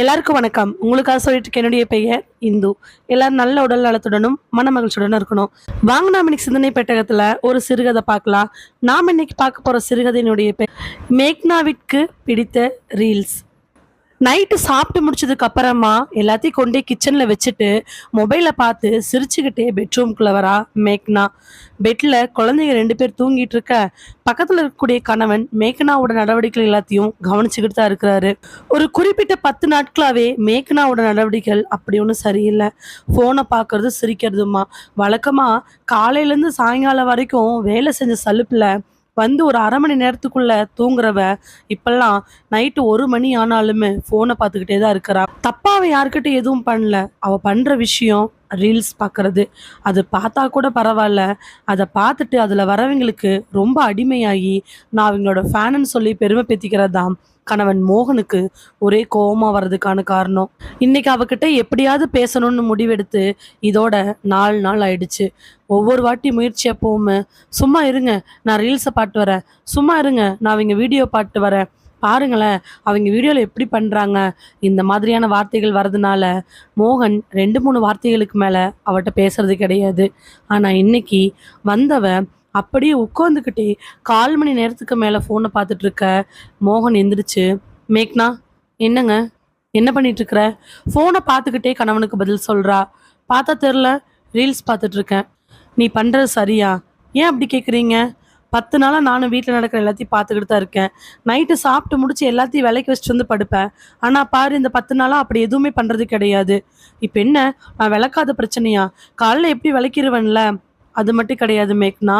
எல்லாருக்கும் வணக்கம். உங்களுக்காக சொல்லிட்டு இருக்க என்னுடைய பெயர் இந்து. எல்லாரும் நல்ல உடல் நலத்துடனும் மன மகிழ்ச்சியுடனும் இருக்கணும். வாங்க நாம் இன்னைக்கு சிந்தனை பெட்டகத்தில் ஒரு சிறுகதை பார்க்கலாம். நாம் இன்னைக்கு பார்க்க போகிற சிறுகதையினுடைய பெயர் மேக்னாவிற்கு பிடித்த ரீல்ஸ். நைட்டு சாப்பிட்டு முடிச்சதுக்கு அப்புறமா எல்லாத்தையும் கொண்டே கிச்சனில் வச்சுட்டு மொபைலை பார்த்து சிரிச்சுக்கிட்டே பெட்ரூம்குள்ளே வரா மேக்னா. பெட்டில் குழந்தைங்க ரெண்டு பேர் தூங்கிட்டு இருக்க பக்கத்தில் இருக்கக்கூடிய கணவன் மேக்னாவோட நடவடிக்கைகள் எல்லாத்தையும் கவனிச்சுக்கிட்டு தான் இருக்கிறாரு. ஒரு குறிப்பிட்ட பத்து நாட்களாகவே மேக்னாவோட நடவடிக்கைகள் அப்படி ஒன்றும் சரியில்லை. ஃபோனை பார்க்கறது சிரிக்கிறதுமா வழக்கமாக காலையிலேருந்து சாயங்காலம் வரைக்கும் வேலை செஞ்ச சலுப்பில் வந்து ஒரு அரை மணி நேரத்துக்குள்ள தூங்குறவ இப்பெல்லாம் நைட்டு ஒரு மணி ஆனாலுமே ஃபோனை பார்த்துக்கிட்டே தான் இருக்கிறா. தப்பா அவ யாருக்கிட்ட எதுவும் பண்ணல. அவ பண்ற விஷயம் ரீல்ஸ் பார்க்குறது அது பார்த்தா கூட பரவாயில்ல அதை பார்த்துட்டு அதில் வரவங்களுக்கு ரொம்ப அடிமையாகி நான் அவங்களோட ஃபேனுன்னு சொல்லி பெருமை பேத்திக்கிறது தான் கணவன் மோகனுக்கு ஒரே கோபமாக வர்றதுக்கான காரணம். இன்னைக்கு அவகிட்ட எப்படியாவது பேசணும்னு முடிவெடுத்து இதோட நாலு நாள் ஆயிடுச்சு. ஒவ்வொரு வாட்டி முயற்சி அப்பவும் சும்மா இருங்க நான் ரீல்ஸை பாட்டு வரேன். சும்மா இருங்க நான் அவங்க வீடியோ பாட்டு வரேன். பாருங்களேன் அவங்க வீடியோவில் எப்படி பண்ணுறாங்க இந்த மாதிரியான வார்த்தைகள் வர்றதுனால மோகன் ரெண்டு மூணு வார்த்தைகளுக்கு மேலே அவட்ட பேசுறது கிடையாது. ஆனால் இன்னைக்கு வந்தவ அப்படியே உட்காந்துக்கிட்டே கால் மணி நேரத்துக்கு மேலே ஃபோனை பார்த்துட்டு இருக்க மோகன் எந்திரிச்சு மேக்னா என்னங்க? என்ன பண்ணிட்டு இருக்கிற? ஃபோனை பார்த்துக்கிட்டே கணவனுக்கு பதில் சொல்கிறா பார்த்தா தெரில ரீல்ஸ் பார்த்துட்டு இருக்கேன். நீ பண்ணுறது சரியா? ஏன் அப்படி கேட்குறீங்க பத்து நாளாக நானும் வீட்டில் நடக்கிற எல்லாத்தையும் பார்த்துக்கிட்டு தான் இருக்கேன். நைட்டு சாப்பிட்டு முடிச்சு எல்லாத்தையும் விலைக்கு வச்சுட்டு வந்து படுப்பேன். ஆனால் பாரு இந்த பத்து நாளாக அப்படி எதுவுமே பண்ணுறது கிடையாது. இப்போ என்ன? நான் விளக்காத பிரச்சனையா? காலைல எப்படி விளக்கிடுவேன்ல அது மட்டும் கிடையாது மேக்னா.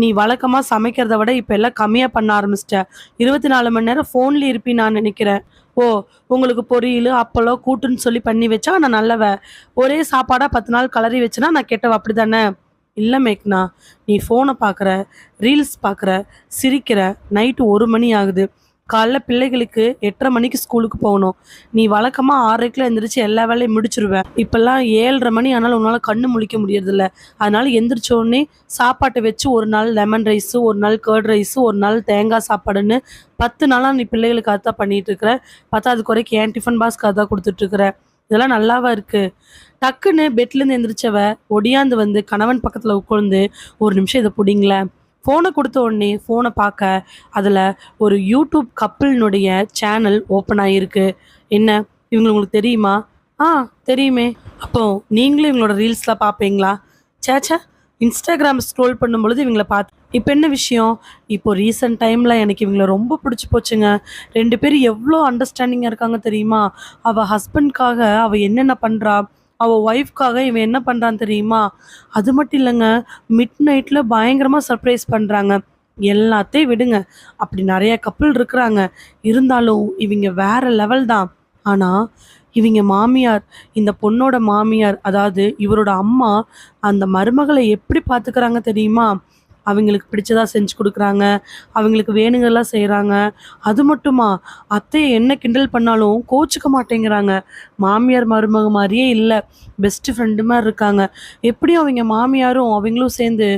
நீ வழக்கமாக சமைக்கிறத விட இப்போ எல்லாம் கம்மியாக பண்ண ஆரம்பிச்சிட்ட. இருபத்தி நாலு மணி நேரம் ஃபோன்லேயே இருப்பி நான் நினைக்கிறேன். ஓ உங்களுக்கு பொரியல் அப்பளம் கூட்டுன்னு சொல்லி பண்ணி வச்சா நான் நல்லவ. ஒரே சாப்பாடாக பத்து நாள் கலரி வச்சுனா நான் கெட்டவ அப்படி தானே இல்லை மேக்னா நீ ஃபோனை பார்க்குற ரீல்ஸ் பார்க்குற சிரிக்கிற நைட்டு ஒரு மணி ஆகுது. காலைல பிள்ளைகளுக்கு எட்டரை மணிக்கு ஸ்கூலுக்கு போகணும். நீ வழக்கமாக ஆறரைக்குள்ள எந்திரிச்சு எல்லா வேலையும் முடிச்சிருவேன் இப்போல்லாம் ஏழரை மணி ஆனாலும் உன்னால் கண்ணு முழிக்க முடியறதில்ல. அதனால எந்திரிச்சோடனே சாப்பாட்டை வச்சு ஒரு நாள் லெமன் ரைஸு ஒரு நாள் கர்ட் ரைஸு ஒரு நாள் தேங்காய் சாப்பாடுன்னு பத்து நாளாக நீ பிள்ளைகளுக்கு அதான் பண்ணிட்டு இருக்கிற. குறைக்கு ஏன் டிஃபன் பாஸ்க்கு அதான் கொடுத்துட்ருக்குற இதெல்லாம் நல்லாவா இருக்கு? டக்குன்னு பெட்லேருந்து எந்திரிச்சவ ஒடியாந்து வந்து கணவன் பக்கத்தில் உட்காந்து ஒரு நிமிஷம் இதை பிடிங்களேன் ஃபோனை கொடுத்த உடனே ஃபோனை பார்க்க அதில் ஒரு யூடியூப் கப்பிள்னுடைய சேனல் ஓப்பன் ஆகிருக்கு என்ன? இவங்க உங்களுக்கு தெரியுமா? ஆ தெரியுமே. அப்போது நீங்களும் இவங்களோட ரீல்ஸ்லாம் பார்ப்பீங்களா சேச்சா இன்ஸ்டாகிராம் ஸ்க்ரோல் பண்ணும்பொழுது இவங்களை பார்த்து இப்போ என்ன விஷயம்? இப்போ ரீசெண்ட் டைமில் எனக்கு இவங்கள ரொம்ப பிடிச்சி போச்சுங்க. ரெண்டு பேரும் எவ்வளோ அண்டர்ஸ்டாண்டிங்காக இருக்காங்க தெரியுமா? அவள் ஹஸ்பண்ட்காக அவள் என்னென்ன பண்ணுறா அவள் ஒய்ஃப்காக இவன் என்ன பண்ணுறான் தெரியுமா? அது மட்டும் இல்லைங்க மிட் நைட்டில் பயங்கரமாக சர்ப்ரைஸ் பண்ணுறாங்க எல்லாத்தையும் விடுங்க. அப்படி நிறைய கப்பல் இருக்கிறாங்க. இருந்தாலும் இவங்க வேற லெவல் தான். ஆனால் இவங்க மாமியார் இந்த பொண்ணோட மாமியார் அதாவது இவரோட அம்மா அந்த மருமகளை எப்படி பார்த்துக்கிறாங்க தெரியுமா? அவங்களுக்கு பிடிச்சதாக செஞ்சு கொடுக்குறாங்க அவங்களுக்கு வேணுங்கெல்லாம் செய்கிறாங்க அது மட்டுமா? அத்தையை என்ன கிண்டல் பண்ணாலும் கோச்சிக்க மாட்டேங்கிறாங்க. மாமியார் மருமக மாதிரியே இல்லை. பெஸ்ட்டு ஃப்ரெண்டு மாதிரி இருக்காங்க. எப்படியும் அவங்க மாமியாரும் அவங்களும் சேர்ந்து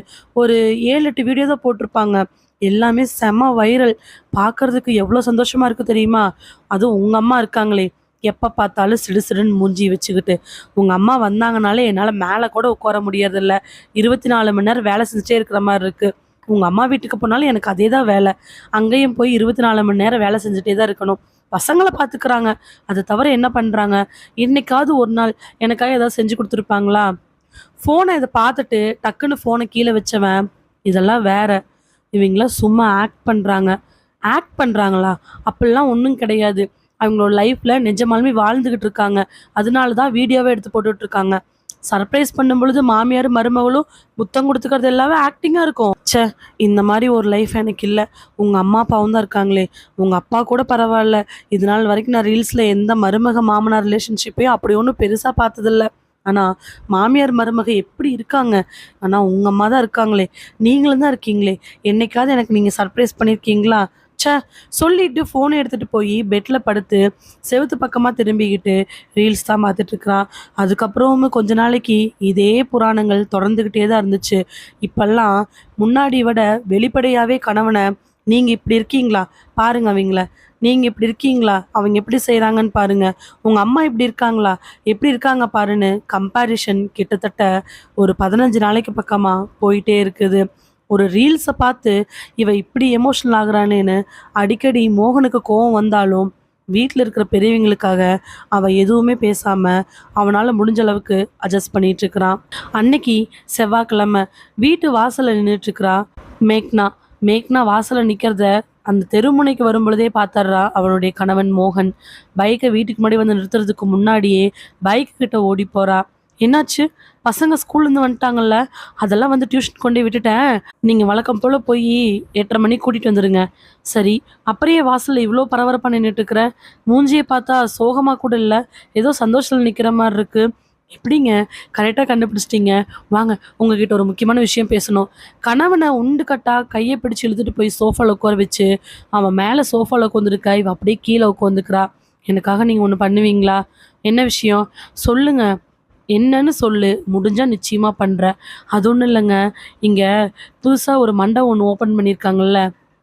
ஒரு ஏழு எட்டு வீடியோ தான் போட்டிருப்பாங்க. எல்லாமே செம வைரல் பார்க்குறதுக்கு எவ்வளோ சந்தோஷமாக இருக்குது தெரியுமா? அதுவும் உங்கள் அம்மா இருக்காங்களே. எப்போ பார்த்தாலும் சிடு சிடுன்னு மூஞ்சி வச்சுக்கிட்டு. உங்கள் அம்மா வந்தாங்கனாலே என்னால் மேலே கூட உட்கார முடியறதில்ல. இருபத்தி நாலு மணி நேரம் வேலை செஞ்சுட்டே இருக்கிற மாதிரி இருக்குது உங்கள் அம்மா வீட்டுக்கு போனாலும் எனக்கு அதே தான் வேலை. அங்கேயும் போய் இருபத்தி நாலு மணி நேரம் வேலை செஞ்சுட்டே தான் இருக்கணும். பசங்களை பார்த்துக்கிறாங்க அதை தவிர என்ன பண்ணுறாங்க இன்னைக்காவது ஒரு நாள் எனக்காக ஏதாவது செஞ்சு கொடுத்துருப்பாங்களா? ஃபோனை இதை பார்த்துட்டு டக்குன்னு ஃபோனை கீழே வச்சவன் இதெல்லாம் வேற. இவங்களாம் சும்மா ஆக்ட் பண்ணுறாங்க ஆக்ட் பண்ணுறாங்களா அப்படிலாம் ஒன்றும் கிடையாது. அவங்களோட லைஃப்பில் நிஜமாலுமே வாழ்ந்துக்கிட்டு இருக்காங்க. அதனால தான் வீடியோவை எடுத்து போட்டுட்ருக்காங்க. சர்ப்ரைஸ் பண்ணும் பொழுது மாமியார் மருமகளும் புத்தம் கொடுத்துக்கிறது எல்லாமே ஆக்டிங்காக இருக்கும். ச்சே இந்த மாதிரி ஒரு லைஃப் எனக்கு இல்லை. உங்கள் அம்மா அப்பாவும் தான் இருக்காங்களே. உங்கள் அப்பா கூட பரவாயில்ல. இது நாள் வரைக்கும் நான் ரீல்ஸில் எந்த மருமக மாமனார் ரிலேஷன்ஷிப்பையும் அப்படி ஒன்றும் பெருசாக பார்த்ததில்ல. ஆனால் மாமியார் மருமக எப்படி இருக்காங்க? ஆனால் உங்கள் அம்மா தான் இருக்காங்களே. நீங்களும் தான் இருக்கீங்களே. என்னைக்காவது எனக்கு நீங்கள் சர்ப்ரைஸ் பண்ணியிருக்கீங்களா ச்சே சொல்லிட்டு ஃபோனை எடுத்துகிட்டு போய் பெட்டில் படுத்து செவுத்து பக்கமாக திரும்பிக்கிட்டு ரீல்ஸ் தான் பார்த்துட்ருக்குறான் அதுக்கப்புறமும் கொஞ்ச நாளைக்கு இதே புராணங்கள் தொடர்ந்துக்கிட்டே தான் இருந்துச்சு. இப்போல்லாம் முன்னாடி விட வெளிப்படையாகவே கணவனை நீங்கள் இப்படி இருக்கீங்களா? பாருங்க அவங்கள. நீங்கள் இப்படி இருக்கீங்களா? அவங்க எப்படி செய்கிறாங்கன்னு பாருங்கள் உங்கள் அம்மா இப்படி இருக்காங்களா? எப்படி இருக்காங்க பாருன்னு கம்பேரிஷன் கிட்டத்தட்ட ஒரு பதினஞ்சு நாளைக்கு பக்கமாக போயிட்டே இருக்குது. ஒரு ரீல்ஸை பார்த்து இவ இப்படி எமோஷனல் ஆகுறானேன்னு அடிக்கடி மோகனுக்கு கோவம் வந்தாலும் வீட்டில் இருக்கிற பெரியவங்களுக்காக அவன் எதுவுமே பேசாமல் அவனால் முடிஞ்ச அளவுக்கு அட்ஜஸ்ட் பண்ணிகிட்ருக்கிறான் அன்னைக்கு செவ்வாய்க்கிழமை வீட்டு வாசலில் நின்றுட்டுருக்கிறா மேக்னா. மேக்னா வாசலில் நிற்கிறத அந்த தெருமுனைக்கு வரும்பொழுதே பார்த்தர்றா அவனுடைய கணவன் மோகன். பைக்கை வீட்டுக்கு முன்னாடி வந்து நிறுத்துறதுக்கு முன்னாடியே பைக் கிட்ட ஓடி போகிறா என்னாச்சு? பசங்க ஸ்கூல்லேருந்து வந்துட்டாங்கல்ல. அதெல்லாம் வந்து டியூஷன் கொண்டு விட்டுட்டேன். நீங்கள் வழக்கம் போல் போய் எட்டரை மணிக்கு கூட்டிகிட்டு வந்துடுங்க சரி அப்படியே வாசலில் இவ்வளோ பரபரப்பாக நின்றுட்டு மூஞ்சியை பார்த்தா சோகமாக கூட இல்லை. ஏதோ சந்தோஷத்தில் நிற்கிற மாதிரி இருக்குது எப்படிங்க? கரெக்டாக கண்டுபிடிச்சிட்டிங்க. வாங்க உங்ககிட்ட ஒரு முக்கியமான விஷயம் பேசணும். கணவனை உண்டு கட்டா கையை பிடிச்சி இழுத்துட்டு போய் சோஃபாவில் உட்கார வச்சு அவன் மேலே சோஃபாவில் உட்காந்துருக்கா இவன் அப்படியே கீழே உட்காந்துக்கிறா எனக்காக நீங்கள் ஒன்று பண்ணுவீங்களா? என்ன விஷயம்? சொல்லுங்கள் என்னன்னு சொல்லு முடிஞ்சால் நிச்சயமாக பண்ணுறேன் அது ஒன்றும் இல்லைங்க. இங்கே புதுசாக ஒரு மண்டபம் ஒன்று ஓப்பன் பண்ணியிருக்காங்கல்ல.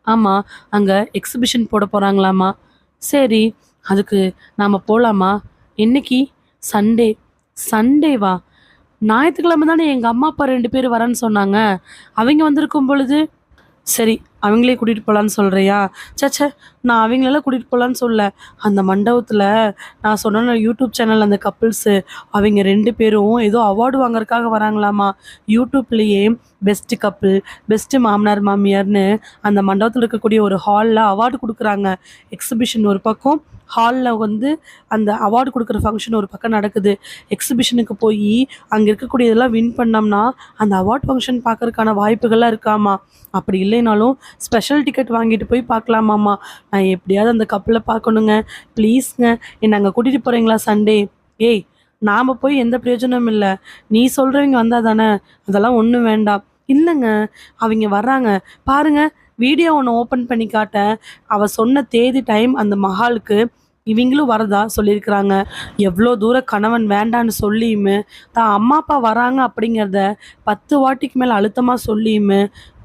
ஆமாம் அங்கே எக்ஸிபிஷன் போட போகிறாங்களாமா சரி அதுக்கு நாம் போகலாமா என்னைக்கு? சண்டே சண்டேவா ஞாயிற்றுக்கிழமை தானே எங்கள் அம்மா அப்பா ரெண்டு பேர் வரேன்னு சொன்னாங்க. அவங்க வந்திருக்கும் பொழுது சரி அவங்களே கூட்டிகிட்டு போகலான்னு சொல்கிறியா சச்சே நான் அவங்களெல்லாம் கூட்டிகிட்டு போகலான்னு சொல்ல அந்த மண்டபத்தில் நான் சொன்ன யூடியூப் சேனல் அந்த கப்புள்ஸு அவங்க ரெண்டு பேரும் ஏதோ அவார்டு வாங்குறதுக்காக வராங்களாமா? யூடியூப்லேயே பெஸ்ட்டு கப்புள் பெஸ்ட்டு மாமனார் மாமியார்னு அந்த மண்டபத்தில் இருக்கக்கூடிய ஒரு ஹாலில் அவார்டு கொடுக்குறாங்க. எக்ஸிபிஷன் ஒரு பக்கம் ஹாலில் வந்து அந்த அவார்டு கொடுக்குற ஃபங்க்ஷன் ஒரு பக்கம் நடக்குது. எக்ஸிபிஷனுக்கு போய் அங்கே இருக்கக்கூடியதெல்லாம் வின் பண்ணோம்னா அந்த அவார்ட் ஃபங்க்ஷன் பார்க்கறதுக்கான வாய்ப்புகள்லாம் இருக்காமா? அப்படி இல்லைனாலும் ஸ்பெஷல் டிக்கெட் வாங்கிட்டு போய் பார்க்கலாமாம்மா? நான் எப்படியாவது அந்த கப்பில் பார்க்கணுங்க. ப்ளீஸ்ங்க என்னை அங்கே கூட்டிகிட்டு போகிறீங்களா சண்டே ஏய் நாம் போய் எந்த பிரயோஜனமும் இல்லை. நீ சொல்கிறவங்க வந்தால் தானே? அதெல்லாம் ஒன்றும் வேண்டாம். இல்லைங்க அவங்க வர்றாங்க. பாருங்க வீடியோ ஒன்று ஓப்பன் பண்ணி காட்ட அவள் சொன்ன தேதி டைம் அந்த மஹாலுக்கு இவங்களும் வரதா சொல்லியிருக்கிறாங்க. எவ்வளோ தூரம் கணவன் வேண்டான்னு சொல்லியுமே தான் அம்மா அப்பா வராங்க அப்படிங்கிறத பத்து வாட்டிக்கு மேலே அழுத்தமாக சொல்லியுமே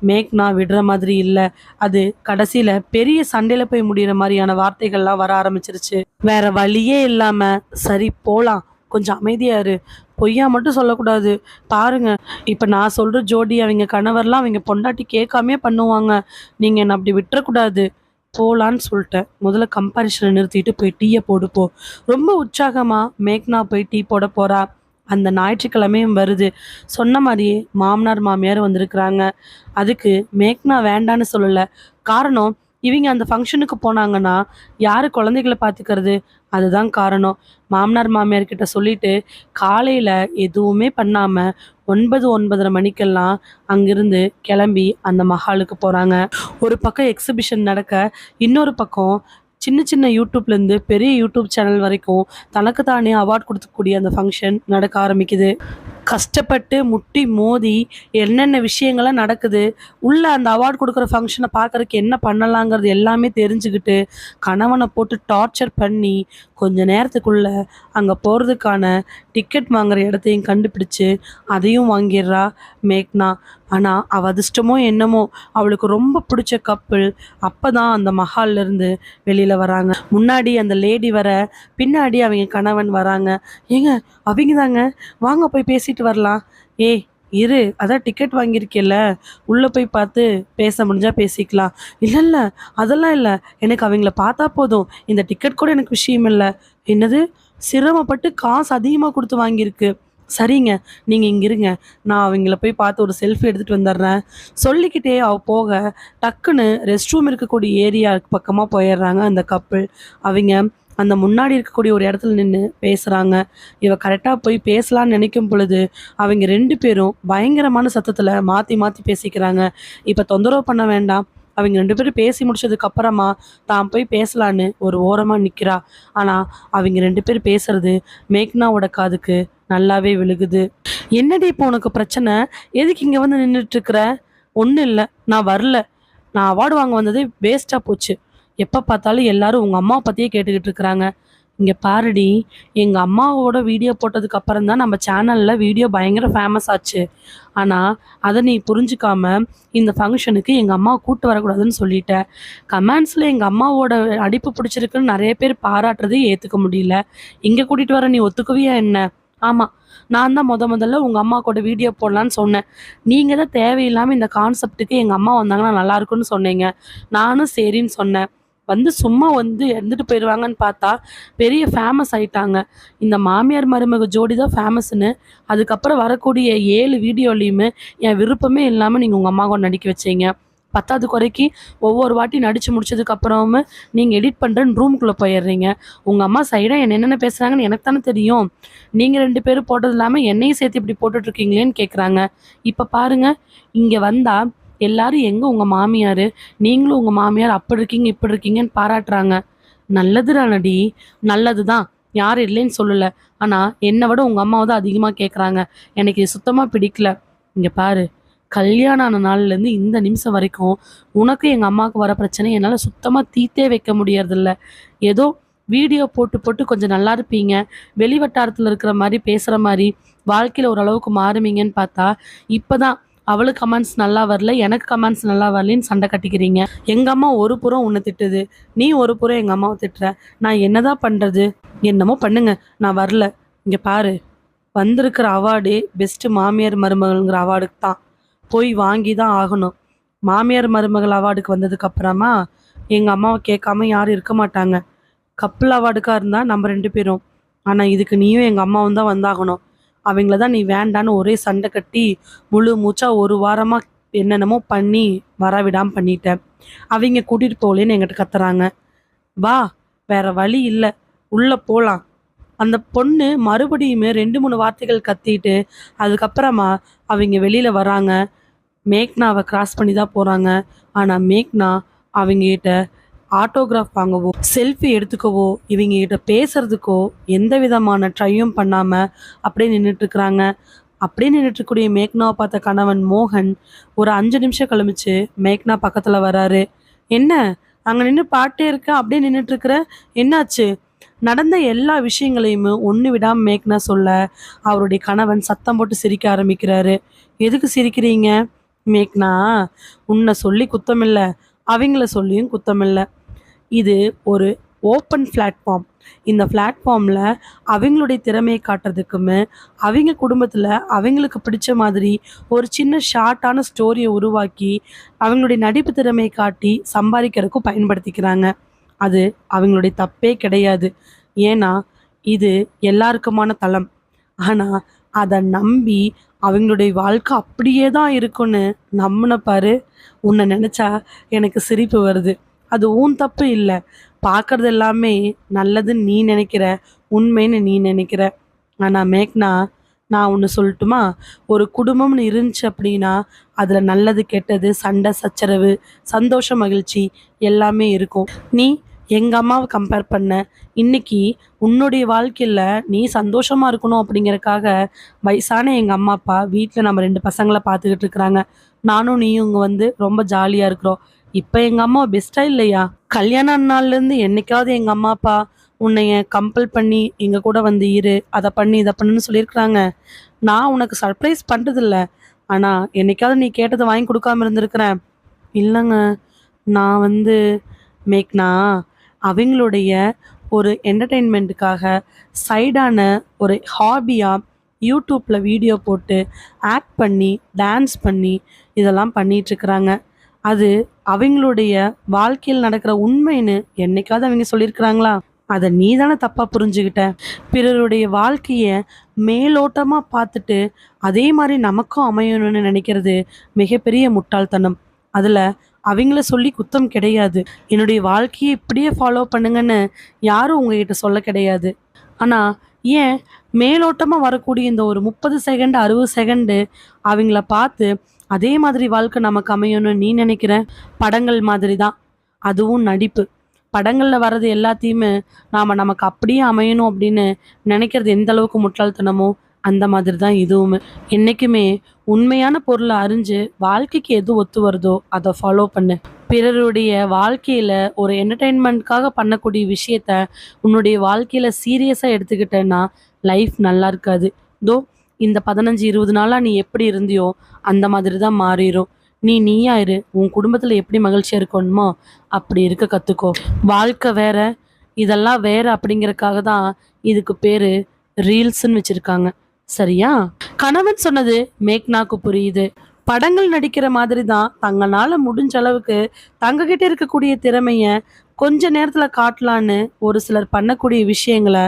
மேக்னா விடுற மாதிரி இல்லை. அது கடைசியில் பெரிய சண்டையில் போய் முடிகிற மாதிரியான வார்த்தைகள்லாம் வர ஆரம்பிச்சிருச்சு. வேற வழியே இல்லாமல் சரி போகலாம் கொஞ்சம் அமைதியாக இரு. பொய்யா மட்டும் சொல்லக்கூடாது. பாருங்க இப்போ நான் சொல்கிற ஜோடி அவங்க கணவர்லாம் அவங்க பொண்டாட்டி கேட்காமே பண்ணுவாங்க. நீங்கள் என்னை அப்படி விட்டுறக்கூடாது. போகலான்னு சொல்லிட்டேன். முதல்ல கம்பாரிஷனை நிறுத்திட்டு போய் டீயை போடு போ. ரொம்ப உற்சாகமாக மேக்னா போய் டீ போட போகிறா அந்த ஞாயிற்றுக்கிழமையும் வருது. சொன்ன மாதிரியே மாமனார் மாமியார் வந்திருக்கிறாங்க. அதுக்கு மேக்னா வேண்டான்னு சொல்லலை. காரணம் இவங்க அந்த ஃபங்க்ஷனுக்கு போனாங்கன்னா யார் குழந்தைகளை பார்த்துக்கிறது? அதுதான் காரணம். மாமனார் மாமியார் கிட்ட சொல்லிட்டு காலையில் எதுவுமே பண்ணாமல் ஒன்பது ஒன்பதரை மணிக்கெல்லாம் அங்கிருந்து கிளம்பி அந்த மஹாலுக்கு போகிறாங்க ஒரு பக்கம் எக்ஸிபிஷன் நடக்க இன்னொரு பக்கம் சின்ன சின்ன யூடியூப்லேருந்து பெரிய யூடியூப் சேனல் வரைக்கும் தனக்கு தானே அவார்ட் கொடுக்கக்கூடிய அந்த ஃபங்க்ஷன் நடக்க ஆரம்பிக்குது. கஷ்டப்பட்டு முட்டி மோதி என்னென்ன விஷயங்கள்லாம் நடக்குது உள்ள அந்த அவார்ட் கொடுக்குற ஃபங்க்ஷனை பார்க்குறக்கு என்ன பண்ணலாங்கிறது எல்லாமே தெரிஞ்சுக்கிட்டு கணவனை போட்டு டார்ச்சர் பண்ணி கொஞ்ச நேரத்துக்குள்ள அங்கே போகிறதுக்கான டிக்கெட் வாங்குற இடத்தையும் கண்டுபிடிச்சு அதையும் வாங்கிடுறா மேக்னா. ஆனால் அவள் அதிர்ஷ்டமோ என்னமோ அவளுக்கு ரொம்ப பிடிச்ச கப்பிள் அப்போ தான் அந்த மஹால்லேருந்து வெளியில் வராங்க. முன்னாடி அந்த லேடி வர பின்னாடி அவங்க கணவன் வராங்க. ஏங்க அவங்க தாங்க வாங்க போய் பேசிட்டு வரலாம். ஏய் இரு அதான் டிக்கெட் வாங்கியிருக்கேல்ல. உள்ளே போய் பார்த்து பேச முடிஞ்சால் பேசிக்கலாம். இல்லை இல்லை அதெல்லாம் இல்லை. எனக்கு அவங்கள பார்த்தா போதும். இந்த டிக்கெட் கூட எனக்கு விஷயம் இல்லை. என்னது? சிரமப்பட்டு காசு அதிகமாக கொடுத்து வாங்கியிருக்கு. சரிங்க நீங்கள் இங்கே இருங்க. நான் அவங்கள போய் பார்த்து ஒரு செல்ஃபி எடுத்துகிட்டு வந்துடுறேன். சொல்லிக்கிட்டே அவ போக டக்குன்னு ரெஸ்ட் ரூம் இருக்கக்கூடிய ஏரியா பக்கமாக போயிடுறாங்க அந்த கப்பல் அவங்க அந்த முன்னாடி இருக்கக்கூடிய ஒரு இடத்துல நின்று பேசுகிறாங்க இவ கரெக்டாக போய் பேசலான்னு நினைக்கும் பொழுது அவங்க ரெண்டு பேரும் பயங்கரமான சத்தத்தில் மாற்றி மாற்றி பேசிக்கிறாங்க. இப்போ தொந்தரவு பண்ண வேண்டாம். அவங்க ரெண்டு பேரும் பேசி முடிச்சதுக்கு அப்புறமா தான் போய் பேசலான்னு ஒரு ஓரமாக நிற்கிறா ஆனால் அவங்க ரெண்டு பேர் பேசுறது மேக்னாவோட காதுக்கு நல்லாவே விழுகுது. என்னடி இப்போ உனக்கு பிரச்சனை? எதுக்கு இங்கே வந்து நின்றுட்டு இருக்கிற? ஒன்றும் இல்லை. நான் வரல. நான் அவார்டு வாங்க வந்ததே வேஸ்ட்டாக போச்சு. எப்போ பார்த்தாலும் எல்லாரும் உங்கள் அம்மாவை பற்றியே கேட்டுக்கிட்டு இருக்கிறாங்க. இங்கே பாருடி எங்கள் அம்மாவோட வீடியோ போட்டதுக்கு அப்புறம் தான் நம்ம சேனலில் வீடியோ பயங்கர ஃபேமஸ் ஆச்சு. ஆனால் அதை நீ புரிஞ்சுக்காம இந்த ஃபங்க்ஷனுக்கு எங்கள் அம்மாவை கூட்டு வரக்கூடாதுன்னு சொல்லிட்டேன் கமெண்ட்ஸில் எங்கள் அம்மாவோட அடிப்பு பிடிச்சிருக்குன்னு நிறைய பேர் பாராட்டுறதே ஏற்றுக்க முடியல. இங்கே கூட்டிகிட்டு வர நீ ஒத்துக்குவியா என்ன? ஆமாம் நான் தான் முத முதல்ல உங்கள் அம்மா கூட வீடியோ போடலான்னு சொன்னேன். நீங்கள் தான் தேவையில்லாமல் இந்த கான்செப்ட்டுக்கு எங்கள் அம்மா வந்தாங்கன்னா நல்லாயிருக்குன்னு சொன்னீங்க. நானும் சரின்னு சொன்னேன். வந்து சும்மா வந்து இருந்துட்டு போயிடுவாங்கன்னு பார்த்தா பெரிய ஃபேமஸ் ஆயிட்டாங்க. இந்த மாமியார் மருமக ஜோடி தான் ஃபேமஸ்னு அதுக்கப்புறம் வரக்கூடிய ஏழு வீடியோலையுமே என் விருப்பமே இல்லாமல் நீங்கள் உங்கள் அம்மா கொண்டு நடிக்க வச்சீங்க. பத்தாவது குறைக்கு ஒவ்வொரு வாட்டி நடித்து முடிச்சதுக்கப்புறமும் நீங்கள் எடிட் பண்ணுறேன்னு ரூம்குள்ளே போயிடுறீங்க. உங்கள் அம்மா சைடாக என்ன என்னென்ன பேசுகிறாங்கன்னு எனக்கு தானே தெரியும். நீங்கள் ரெண்டு பேரும் போட்டது இல்லாமல் என்னையும் சேர்த்து இப்படி போட்டுட்ருக்கீங்களேன்னு கேட்குறாங்க இப்போ பாருங்க இங்கே வந்தால் எல்லாரும் எங்கே உங்கள் மாமியார்? நீங்களும் உங்கள் மாமியார் அப்படி இருக்கீங்க இப்படி இருக்கீங்கன்னு பாராட்டுறாங்க. நல்லது நடி நல்லது தான் யாரும் இல்லைன்னு சொல்லலை. ஆனால் என்னை விட உங்கள் அம்மாவை தான் அதிகமாக கேட்குறாங்க எனக்கு இது சுத்தமாக பிடிக்கல. இங்கே பாரு கல்யாணம் ஆன நாள்லேருந்து இந்த நிமிஷம் வரைக்கும் உனக்கு எங்கள் அம்மாவுக்கு வர பிரச்சனை என்னால் சுத்தமாக தீத்தே வைக்க முடியறதில்ல. ஏதோ வீடியோ போட்டு போட்டு கொஞ்சம் நல்லா இருப்பீங்க. வெளி வட்டாரத்தில் இருக்கிற மாதிரி பேசுகிற மாதிரி வாழ்க்கையில் ஓரளவுக்கு மாறுவீங்கன்னு பார்த்தா இப்போ தான் அவளுக்கு கமெண்ட்ஸ் நல்லா வரல எனக்கு கமெண்ட்ஸ் நல்லா வரலன்னு சண்டை கட்டிக்கிறீங்க. எங்கள் அம்மா ஒரு புறம் உன்னை திட்டுது. நீ ஒரு புறம் எங்கள் அம்மாவை திட்டுற. நான் என்னதான் பண்ணுறது என்னமோ பண்ணுங்க. நான் வரல. இங்கே பாரு. வந்திருக்கிற அவார்டு பெஸ்ட்டு மாமியார் மருமகள்ங்கிற அவார்டுக்கு தான். போய் வாங்கி தான் ஆகணும். மாமியார் மருமகள் அவார்டுக்கு வந்ததுக்கு அப்புறமா எங்கள் அம்மாவை கேட்காம யாரும் இருக்க மாட்டாங்க. கப்பல் அவார்டுக்காக இருந்தால் நம்ம ரெண்டு பேரும். ஆனால் இதுக்கு நீயும் எங்கள் அம்மாவும் தான் வந்தாகணும். அவங்கள தான் நீ வேண்டான்னு ஒரே சண்டை கட்டி முழு மூச்சா ஒரு வாரமாக என்னென்னமோ பண்ணி வர விடாமல் பண்ணிட்டேன் அவங்க கூட்டிகிட்டு போகலேன்னு எங்கிட்ட கத்துறாங்க. வா வேற வழி இல்லை. உள்ளே போகலாம் அந்த பொண்ணு மறுபடியுமே ரெண்டு மூணு வார்த்தைகள் கத்திட்டு அதுக்கப்புறமா அவங்க வெளியில் வராங்க. மேக்னாவை கிராஸ் பண்ணி தான் போகிறாங்க ஆனால் மேக்னா அவங்ககிட்ட ஆட்டோகிராஃப் வாங்கவோ செல்ஃபி எடுத்துக்கவோ இவங்க கிட்ட பேசுறதுக்கோ எந்த விதமான ட்ரையும் பண்ணாமல் அப்படியே நின்றுட்டுருக்குறாங்க அப்படியே நின்றுட்டுக்கூடிய மேக்னாவை பார்த்த கணவன் மோகன் ஒரு அஞ்சு நிமிஷம் கிளம்பிச்சு மேக்னா பக்கத்தில் வராரு என்ன? அங்கே நின்று பாட்டே இருக்க அப்படியே நின்றுட்டுருக்குற என்னாச்சு? நடந்த எல்லா விஷயங்களையுமே ஒன்று விடாமல் மேக்னா சொல்ல அவருடைய கணவன் சத்தம் போட்டு சிரிக்க ஆரம்பிக்கிறாரு. எதுக்கு சிரிக்கிறீங்க? மேக்னா உன்னை சொல்லி குத்தமில்லை. அவங்கள சொல்லியும் குத்தமில்லை இது ஒரு ஓப்பன் பிளாட்ஃபார்ம் இந்த பிளாட்ஃபார்மில் அவங்களுடைய திறமையை காட்டுறதுக்குமே அவங்க குடும்பத்தில் அவங்களுக்கு பிடிச்ச மாதிரி ஒரு சின்ன ஷார்ட்டான ஸ்டோரியை உருவாக்கி அவங்களுடைய நடிப்பு திறமையை காட்டி சம்பாதிக்கிறதுக்கும் பயன்படுத்திக்கிறாங்க. அது அவங்களுடைய தப்பே கிடையாது. ஏன்னா இது எல்லாருக்குமான தளம். ஆனால் அதை நம்பி அவங்களுடைய வாழ்க்கை அப்படியே தான் இருக்குன்னு நம்பின பாரு. உன்னை நினச்சா எனக்கு சிரிப்பு வருது. அது உன் தப்பு இல்லை. பார்க்குறது எல்லாமே நல்லதுன்னு நீ நினைக்கிற உண்மைன்னு நீ நினைக்கிற. ஆனால் மேக்னா நான் ஒன்று சொல்லட்டுமா? ஒரு குடும்பம்னு இருந்துச்சு அப்படின்னா அதில் நல்லது கெட்டது சண்டை சச்சரவு சந்தோஷ மகிழ்ச்சி எல்லாமே இருக்கும். நீ எங்கள் அம்மாவை கம்பேர் பண்ண இன்னைக்கு உன்னுடைய வாழ்க்கையில் நீ சந்தோஷமாக இருக்கணும் அப்படிங்கிறக்காக வயசான எங்கள் அம்மா அப்பா வீட்டில் நம்ம ரெண்டு பசங்களை பார்த்துக்கிட்டு இருக்கிறாங்க. நானும் நீயும் இங்கே வந்து ரொம்ப ஜாலியாக இருக்கிறோம். இப்போ எங்கள் அம்மா பெஸ்ட்டாக இல்லையா? கல்யாண நாள்லேருந்து என்னைக்காவது எங்கள் அம்மா அப்பா உன்னைய கம்பல் பண்ணி எங்கள் கூட வந்து இரு அதை பண்ணி இதை பண்ணுன்னு சொல்லியிருக்கிறாங்க. நான் உனக்கு சர்ப்ரைஸ் பண்ணுறதில்ல ஆனால் என்னைக்காவது நீ கேட்டதை வாங்கி கொடுக்காம இருந்திருக்கிறேன். இல்லைங்க நான் வந்து மேக்னா அவங்களுடைய ஒரு என்டர்டெயின்மெண்ட்டுக்காக சைடான ஒரு ஹாபியாக யூடியூப்பில் வீடியோ போட்டு ஆக்ட் பண்ணி டான்ஸ் பண்ணி இதெல்லாம் பண்ணிகிட்ருக்குறாங்க அது அவங்களுடைய வாழ்க்கையில் நடக்கிற உண்மைன்னு என்னைக்காவது அவங்க சொல்லியிருக்கிறாங்களா? அதை நீ தானே தப்பாக புரிஞ்சுக்கிட்ட பிறருடைய வாழ்க்கையை மேலோட்டமாக பார்த்துட்டு அதே மாதிரி நமக்கும் அமையணும்னு நினைக்கிறது மிகப்பெரிய முட்டாள்தனம். அதில் அவங்கள சொல்லி குத்தம் கிடையாது. என்னுடைய வாழ்க்கையை இப்படியே ஃபாலோ பண்ணுங்கன்னு யாரும் உங்ககிட்ட சொல்ல கிடையாது. ஆனால் ஏன் மேலோட்டமாக வரக்கூடிய இந்த ஒரு முப்பது செகண்ட் அறுபது செகண்டு அவங்கள பார்த்து அதே மாதிரி வாழ்க்கை நமக்கு அமையணும்னு நீ நினைக்கிற? படங்கள் மாதிரி தான் அதுவும் நடிப்பு. படங்களில் வர்றது எல்லாத்தையுமே நாம் நமக்கு அப்படியே அமையணும் அப்படின்னு நினைக்கிறது எந்த அளவுக்கு முட்டாள்தனமோ அந்த மாதிரி தான் இதுவுமே. என்றைக்குமே உண்மையான பொருளை அறிஞ்சு வாழ்க்கைக்கு எது ஒத்து வருதோ அதை ஃபாலோ பண்ணு. பிறருடைய வாழ்க்கையில் ஒரு என்டர்டெயின்மெண்ட்காக பண்ணக்கூடிய விஷயத்த உன்னுடைய வாழ்க்கையில் சீரியஸாக எடுத்துக்கிட்டேன்னா லைஃப் நல்லா இருக்காது. தோ இந்த பதினஞ்சு இருபது நாளாக நீ எப்படி இருந்தியோ அந்த மாதிரி தான் மாறிடும் நீ நீயா இரு. உன் குடும்பத்தில் எப்படி மகிழ்ச்சியாக இருக்கணுமோ அப்படி இருக்க கற்றுக்கோ வாழ்க்கை வேற இதெல்லாம் வேற அப்படிங்கறக்காக தான் இதுக்கு பேர் ரீல்ஸுன்னு வச்சுருக்காங்க. சரியா? கணவன் சொன்னது மேக்னாக்கு புரியுது. படங்கள் நடிக்கிற மாதிரி தான் தங்களால் முடிஞ்ச அளவுக்கு தங்ககிட்ட இருக்கக்கூடிய திறமைய கொஞ்ச நேரத்துல காட்டலான்னு ஒரு சிலர் பண்ணக்கூடிய விஷயங்களை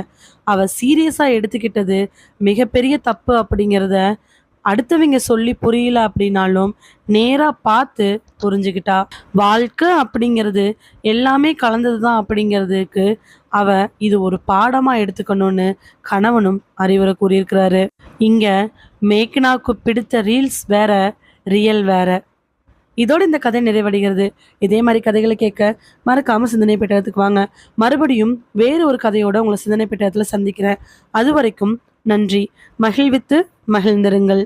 அவ சீரியஸா எடுத்துக்கிட்டது மிகப்பெரிய தப்பு அப்படிங்கிறத அடுத்தவங்க சொல்லி புரியல அப்படின்னாலும் நேராக பார்த்து புரிஞ்சுக்கிட்டா. வாழ்க்கை அப்படிங்கிறது எல்லாமே கலந்தது தான் அப்படிங்கிறதுக்கு அவ இது ஒரு பாடமாக எடுத்துக்கணும்னு கணவனும் அறிவுரை கூறியிருக்கிறாரு. இங்கே மேக்னாக்கு பிடித்த ரீல்ஸ் வேற ரியல் வேற. இதோடு இந்த கதை நிறைவடைகிறது. இதே மாதிரி கதைகளை கேட்க மறக்காமல் சிந்தனை பெற்றத்துக்கு வாங்க. மறுபடியும் வேறு ஒரு கதையோட உங்களை சிந்தனை பெற்றத்தில் சந்திக்கிறேன். அது வரைக்கும் நன்றி. மகிழ்வித்து மகிழ்ந்திருங்கள்.